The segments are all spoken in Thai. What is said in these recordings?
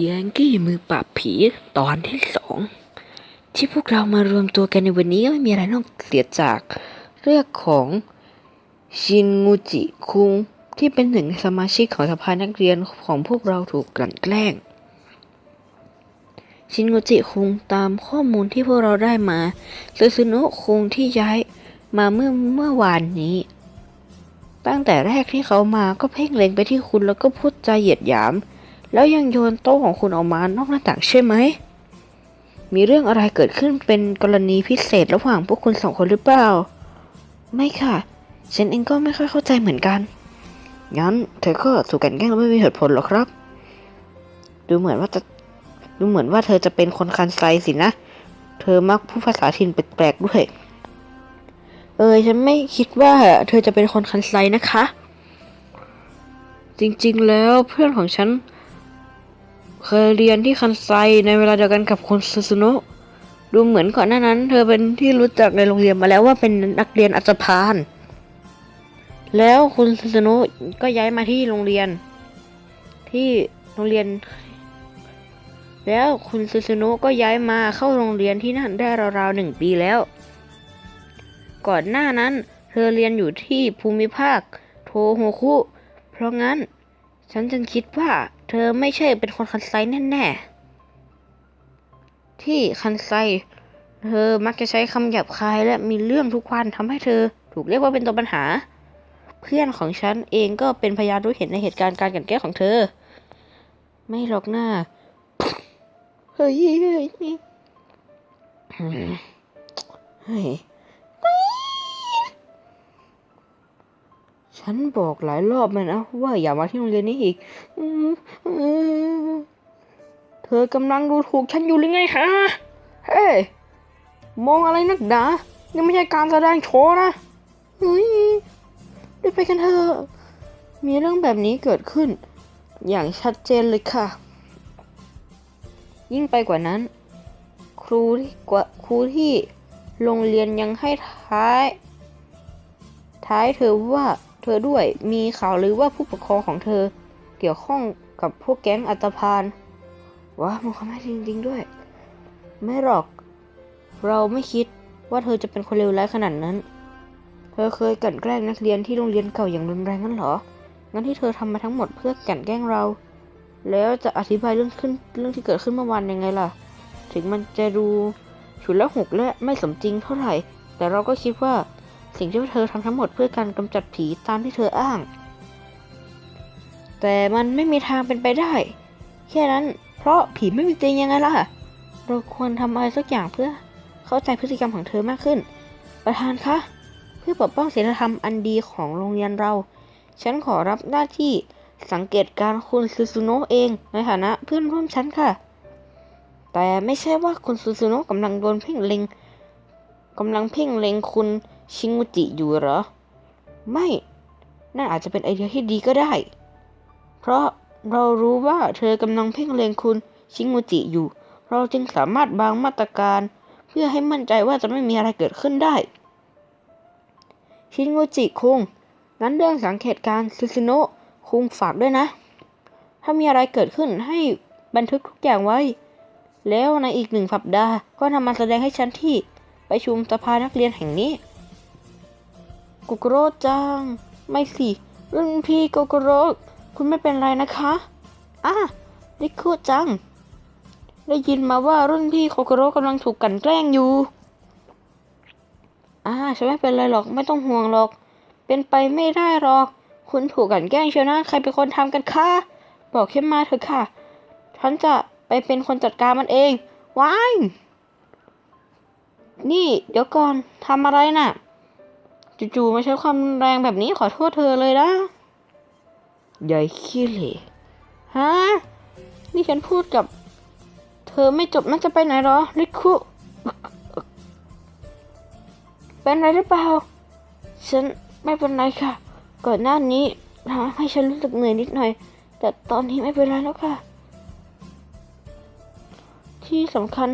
แยงกี้มือปราบผีตอนที่สอง ที่พวกเรามารวมตัวกันในวันนี้ไม่มีอะไรนอกเสียจาก เรื่องของชินงูจิคุงที่เป็นหนึ่งในสมาชิกของสภานักเรียนของพวกเราถูกกลั่นแกล้ง ชินงูจิคุงตามข้อมูลที่พวกเราได้มาซูซุโนะคุงที่ย้ายมาเมื่อเมื่อวานนี้ ตั้งแต่แรกที่เขามาก็เพ่งเล็งไปที่คุณแล้วก็พูดจาเหยียดหยาม แล้วยังโยนโต๊ะของคุณออกมานอกหน้าต่างใช่ไหม มีเรื่องอะไรเกิดขึ้นเป็นกรณีพิเศษระหว่างพวกคุณสองคนหรือเปล่า ไม่ค่ะ ฉันเองก็ไม่ค่อยเข้าใจเหมือนกัน งั้นเธอก็ถูกกลันแกล้งไม่มีเหตุผลหรอกครับ ดูเหมือนว่าจะดูเหมือนว่าเธอจะเป็นคนคันไซสินะ เธอมักพูดภาษาถิ่นแปลกๆด้วย เออฉันไม่คิดว่าเธอจะเป็นคนคันไซนะคะ จริงๆแล้วเพื่อนของฉัน เคยเรียนที่คันไซในเวลาเดียวกันกับคุณซูซุโนะดูเหมือนก่อนหน้านั้น เธอเป็นที่รู้จักในโรงเรียนมาแล้วว่าเป็นนักเรียนอัจฉพาน แล้วคุณซูซุโนะก็ย้ายมาที่โรงเรียน ที่โรงเรียน แล้วคุณซูซุโนะก็ย้ายมาเข้าโรงเรียนที่นั่นได้ราวๆหนึ่งปีแล้ว ก่อนหน้านั้น เธอเรียนอยู่ที่ภูมิภาค โทโฮคุ เพราะงั้น ฉันจึงคิดว่า เธอไม่ใช่เป็นคนคันไซแน่ๆ ที่คันไซ เธอมักจะใช้คำหยาบคายและมีเรื่องทุกวันทำให้เธอถูกเรียกว่าเป็นตัวปัญหา เพื่อนของฉันเองก็เป็นพยานรู้เห็นในเหตุการณ์การกลั่นแกล้งของเธอ ไม่หรอกหน้า เฮ้ยเฮ้ยเฮ้ย ฉันบอกหลายรอบแล้วนะว่าอย่ามาที่โรงเรียนนี้อีกเธอกำลังดูถูกฉันอยู่หรือไงฮะ เฮ้ย มองอะไรนักหนานี่ไม่ใช่การแสดงโชว์นะ เฮ้ยรีบไปกันเถอะ มีเรื่องแบบนี้เกิดขึ้น อย่างชัดเจนเลยค่ะ ยิ่งไปกว่านั้น ครูที่กว่าครูที่โรงเรียนยังให้ท้าย ท้ายเธอว่า เธอด้วยมีข่าวหรือว่าผู้ปกครองของเธอ เกี่ยวข้องกับพวกแก๊งอัตพานว้ามันเขาไม่จริงๆด้วย ไม่หรอก เราไม่คิดว่าเธอจะเป็นคนเลวร้ายขนาดนั้น เธอเคยกลั่นแกล้งนักเรียนที่โรงเรียนเก่าอย่างรุนแรงงั้นหรอ งั้นที่เธอทำมาทั้งหมดเพื่อกลั่นแกล้งเรา แล้วจะอธิบายเรื่องขึ้นเรื่องที่เกิดขึ้นเมื่อวานยังไงล่ะ ถึงมันจะดูฉุนและหกและไม่สมจริงเท่าไหร่ แต่เราก็คิดว่า สิ่งที่เธอทำทั้งหมดเพื่อการกำจัดผีตามที่เธออ้าง แต่มันไม่มีทางเป็นไปได้ แค่นั้น เพราะผีไม่มีจริงยังไงล่ะ เราควรทำอะไรสักอย่างเพื่อเข้าใจพฤติกรรมของเธอมากขึ้น ประธานคะ เพื่อปกป้องศีลธรรมอันดีของโรงเรียนเรา ฉันขอรับหน้าที่สังเกตการณ์คุณซูซูโนะเองในฐานะเพื่อนร่วมชั้นค่ะ แต่ไม่ใช่ว่าคุณซูซูโนะกำลังโดนเพ่งเล็งกำลังเพ่งเล็งคุณ ชิงุจิอยู่เหรอ ไม่น่าอาจจะเป็นไอเดียที่ดีก็ได้ เพราะเรารู้ว่าเธอกำลังเพ่งเล็งคุณชิงุจิอยู่ เราจึงสามารถบางมาตรการ เพื่อให้มั่นใจว่าจะไม่มีอะไรเกิดขึ้นได้ ชิงุจิคุงงั้นเรื่องสังเกตการณ์ซูซิโนะคุงฝากด้วยนะ ถ้ามีอะไรเกิดขึ้นให้บันทึกทุกอย่างไว้ แล้วในอีกหนึ่งสัปดาห์ก็นำมาแสดงให้ฉันที่ประชุมสภานักเรียนแห่งนี้ กโกโร่จัง ไม่สิ รุ่นพี่โกโกโร่คุณไม่เป็นไรนะคะอะริคุจัง ได้ยินมาว่ารุ่นพี่โกโกโร่กำลังถูกกันแกล้งอยู่อ่าฉันไม่เป็นไรหรอกไม่ต้องห่วงหรอก เป็นไปไม่ได้หรอก คุณถูกกันแกล้งเชียวนะใครเป็นคนทำกันคะบอกแค่มมาเถอะค่ะฉันจะไปเป็นคนจัดการมันเองว้ายนี่ เดี๋ยวก่อนทำอะไรน่ะ จู่ๆมาใช้ความแรงแบบนี้ขอโทษเธอเลยนะใหญ่ขี้เหร่ฮะ นี่ฉันพูดกับ เธอไม่จบมันจะไปไหนหรอริคุ เป็นไรหรือเปล่า ฉันไม่เป็นไรค่ะ ก่อนหน้านี้ทำให้ฉันรู้สึกเหนื่อยนิดหน่อย แต่ตอนนี้ไม่เป็นไรแล้วค่ะ ที่สำคัญ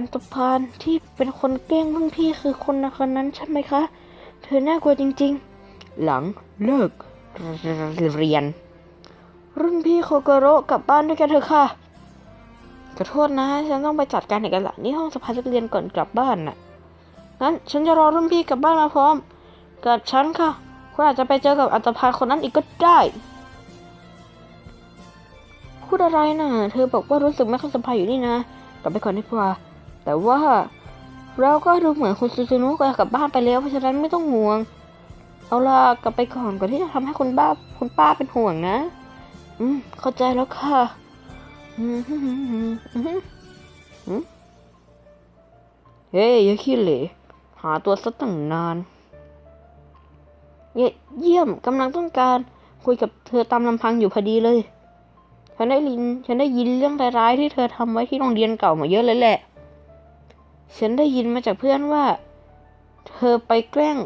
อันตพานที่เป็นคนแกล้งรุ่นพี่คือคนนะคนนั้นใช่ไหมคะ เธอน่ากลัวจริงๆ หลังเลิกเรียน รุ่นพี่โคโกโรกลับบ้านด้วยกันเถอะค่ะขอโทษนะ ฉันต้องไปจัดการเอกสารที่ห้องสภานักเรียนก่อนกลับบ้านน่ะงั้นฉันจะรอรุ่นพี่กลับบ้านมาพร้อม กับฉันค่ะคุณอาจจะไปเจอกับอัตภาคนนั้นอีกก็ได้พูดอะไรน่ะ เธอบอกว่ารู้สึกไม่ค่อยสบายอยู่นี่นะ กลับไปก่อนดีกว่า แต่ว่าเราก็ดูเหมือนคุณซูซูนุก็กลับบ้านไปแล้วเพราะฉะนั้นไม่ต้องห่วง เอาล่ะกลับไปก่อนก่อนที่จะทำให้คุณบ้าคุณป้าเป็นห่วงนะ อืมเข้าใจแล้วค่ะอืมฮึ่มฮึ่มฮึ่มเฮ้ยอย่าขี้เหร่หาตัวสักตั้งนานเยเยี่ยมกำลังต้องการคุยกับเธอตามลำพังอยู่พอดีเลย ฉันได้ยินฉันได้ยินเรื่องร้ายๆที่เธอทำไว้ที่โรงเรียนเก่ามาเยอะเลยแหละ ฉันได้ยินมาจากเพื่อนว่า เธอไปแกล้ง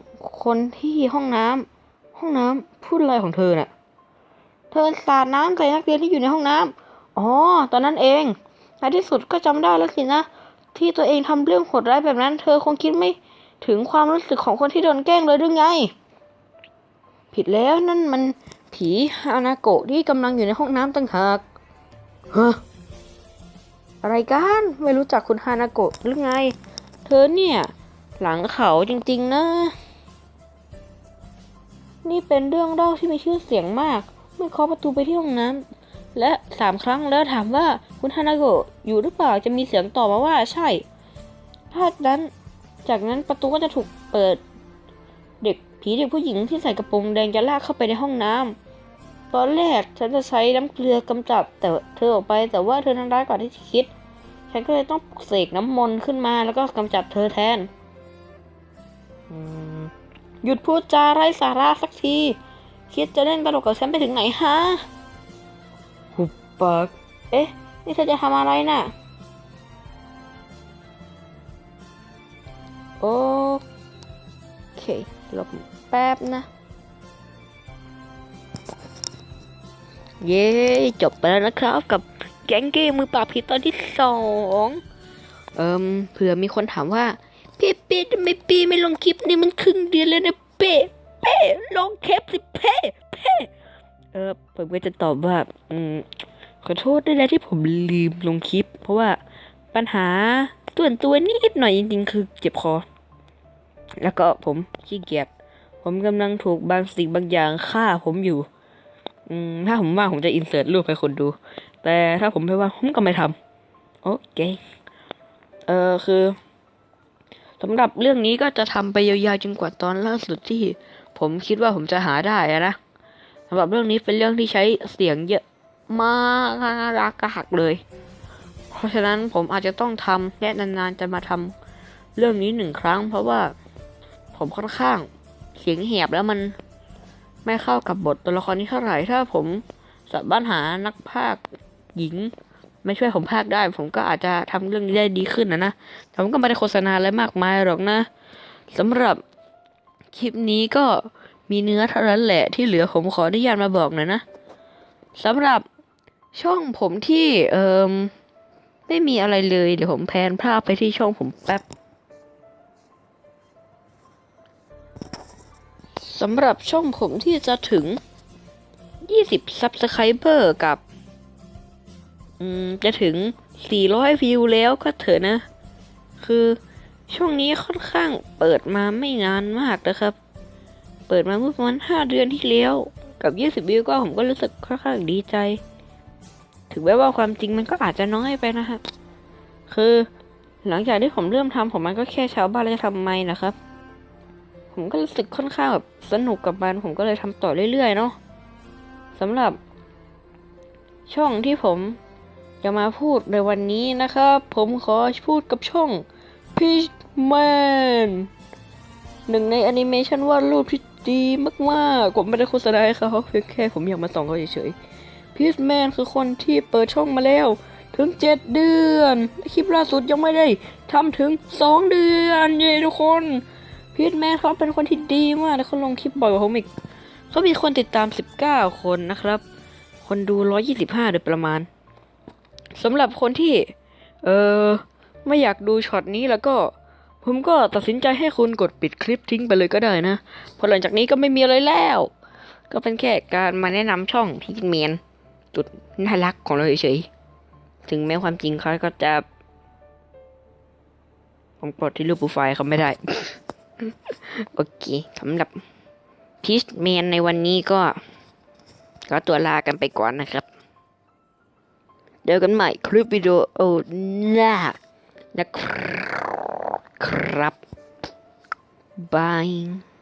คนที่ห้องน้ำห้องน้ำพูดอะไรของเธอน่ะ เธอสาดน้ำใส่นักเรียนที่อยู่ในห้องน้ำอ๋อ ตอนนั้นเองในที่สุดก็จำได้แล้วสินะ ที่ตัวเองทำเรื่องโหดร้ายแบบนั้น เธอคงคิดไม่ถึงความรู้สึกของคนที่โดนแกล้งเลยหรือไง ผิดแล้วนั่นมันผีฮานาโกะที่กำลังอยู่ในห้องน้ำต่างหากฮะ อะไรกัน ไม่รู้จักคุณฮานาโกะหรือไง เธอเนี่ย หลังเขาจริงๆนะ นี่เป็นเรื่องเล่าที่มีชื่อเสียงมาก เมื่อเคาะประตูไปที่ห้องน้ำและสามครั้งแล้วถามว่าคุณฮานาโกะอยู่หรือเปล่าจะมีเสียงตอบมาว่าใช่ถ้านั้น จากนั้นประตูก็จะถูกเปิด เด็กผีเด็กผู้หญิงที่ใส่กระโปรงแดงจะลากเข้าไปในห้องน้ำ ตอนแรกฉันจะใช้น้ำเกลือกำจัดแต่เธอออกไปแต่ว่าเธอทำร้ายกว่าที่คิด ฉันก็เลยต้องปลุกเสกน้ำมนต์ขึ้นมาแล้วก็กำจัดเธอแทนอืมหยุดพูดจาไร้สาระสักที คิดจะเล่นตลกกับฉันไปถึงไหนฮะหุบปากเอ๊ะ นี่เธอจะทำอะไรน่ะ โอเคหลบแป๊บนะ เย้จบไปแล้วนะครับ กับแก๊งเกมมือปราบผีตอนที่สองเอิมเผื่อมีคนถามว่าพี่เป้ทำไมปีไม่ลงคลิปนี่มันครึ่งเดือนแล้วนะเป้เป้ลงคลิปสิเป้เป้เออผมก็จะตอบว่าอืมขอโทษด้วยนะที่ผมลืมลงคลิป เพราะว่าปัญหาส่วนตัวนิดหน่อยจริงๆ คือเจ็บคอ แล้วก็ผมขี้เกียจผมกำลังถูกบางสิ่งบางอย่างฆ่าผมอยู่ อืมถ้าผมว่างผมจะอินเสิร์ตรูปให้คนดู แต่ถ้าผมไม่ว่างผมก็ไม่ทำโอเค เออคือสำหรับเรื่องนี้ก็จะทำไปยาวๆจนกว่าตอนล่าสุดที่ ผมคิดว่าผมจะหาได้นะสำหรับเรื่องนี้เป็นเรื่องที่ใช้เสียงเยอะมากรักกระหักเลย เพราะฉะนั้นผมอาจจะต้องทำและนานๆจะมาทำเรื่องนี้หนึ่งครั้ง เพราะว่าผมค่อนข้างเสียงแหบแล้วมัน ไม่เข้ากับบทตัวละครนี้เท่าไหร่ ถ้าผมสามารถหานักพากย์หญิงไม่ช่วยผมพากได้ ผมก็อาจจะทำเรื่องนี้ได้ดีขึ้นนะนะแต่ผมก็ไม่ได้โฆษณาอะไรมากมายหรอกนะสำหรับคลิปนี้ก็มีเนื้อเท่านั้นแหละที่เหลือผมขออนุญาตมาบอกหน่อยนะสำหรับช่องผมที่เอิมไม่มีอะไรเลย เดี๋ยวผมแพนภาพไปที่ช่องผมแป๊บ สำหรับช่องผมที่จะถึง 20 Subscriber กับจะถึง 400 วิวแล้วก็เถอะนะ คือช่วงนี้ค่อนข้างเปิดมาไม่นานมากนะครับ เปิดมาเมื่อประมาณ 5 เดือนที่แล้ว กับ 20 วิวก็ผมก็รู้สึกค่อนข้างดีใจ ถึงแม้ว่าความจริงมันก็อาจจะน้อยไปนะครับ คือหลังจากที่ผมเริ่มทำผมมันก็แค่ชาวบ้านเลยทำไมนะครับ ผมก็รู้สึกค่อนข้างแบบสนุกกับมัน ผมก็เลยทำต่อเรื่อยๆเนาะสำหรับ ช่องที่ผมจะมาพูดในวันนี้นะครับ ผมขอพูดกับช่อง Pitchman หนึ่งในแอนิเมชันวาดรูปที่ดีมากๆ ผมไม่ได้โฆษณาให้เขาเพียงแค่ผมอยากมาส่องเขาเฉยๆ Pitchman คือคนที่เปิดช่องมาแล้วถึง 7 เดือน คลิปล่าสุดยังไม่ได้ทำถึง 2 เดือนเย้ทุกคน Pitchman เขาเป็นคนที่ดีมากและเขาลงคลิปบ่อยกว่าผมอีกเขามีคนติดตาม 19 คนนะครับ คนดู 125 โดยประมาณสำหรับคนที่ เออไม่อยากดูช็อตนี้แล้วก็ ผมก็ตัดสินใจให้คุณกดปิดคลิปทิ้งไปเลยก็ได้นะเพราะหลังจากนี้ก็ไม่มีอะไรแล้ว ก็เป็นแค่การมาแนะนำช่องที่เมียนจุดน่ารักของเราเฉยๆถึงแม้ความจริงเขาก็จะผมกดที่รูปโปรไฟล์เขาไม่ได้ โอเคสำหรับพีชแมนในวันนี้ก็ก็ตัวลากันไปก่อนนะครับเจอกันใหม่คลิปวิดีโอหน้านะครับบาย